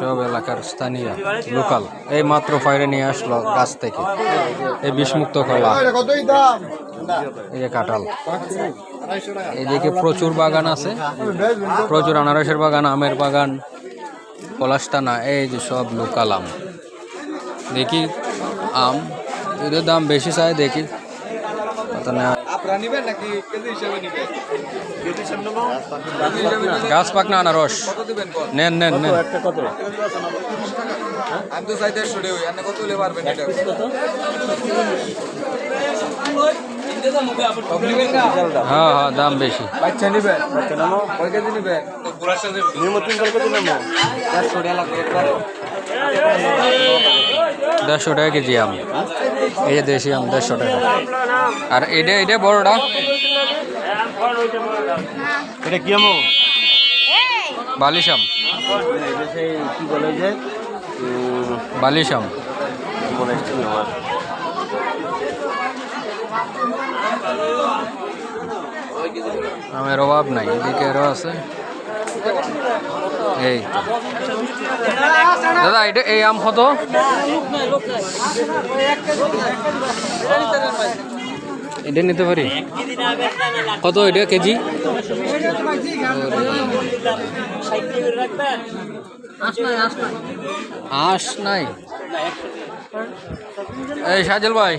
সব এলাকার স্থানীয় লোকাল। এই মাত্র ফাইরে নিয়ে আসলো গাছ থেকে। এই বিষমুক্ত কলা। এই যে কাঁঠাল। এদিকে প্রচুর বাগান আছে। প্রচুর আনারসের বাগান আমের বাগান পলাশতানা এই যে সব লোকাল আম। দেখি আম এদের দাম বেশি চায় দেখি। গাছ পাক না আনারস। কত দিবেন নেন নেন নেন। আমি তো চাই দেড়শো টাকা আপনি কত হলে পারবেন এটা? হ্যাঁ হ্যাঁ দাম বেশি। বাচ্চা নিবেন? কয় কেজি নিবেন? দেড়শো টাকা কেজি আম। এই যে দেশি আম দেড়শো টাকা। আর এটা এটা বড়টা? এটা কি আমো? বালিশ আম। এটা সেই কি বলে যে বালিশ আম। হচ্ছে না আমার আমের অভাব নাই এদিকে আরও আছে। এই দাদা এটা এই আম কত? এটা নিতে পারি? কত এটা কেজি? আস নাই। এই সাজেল ভাই।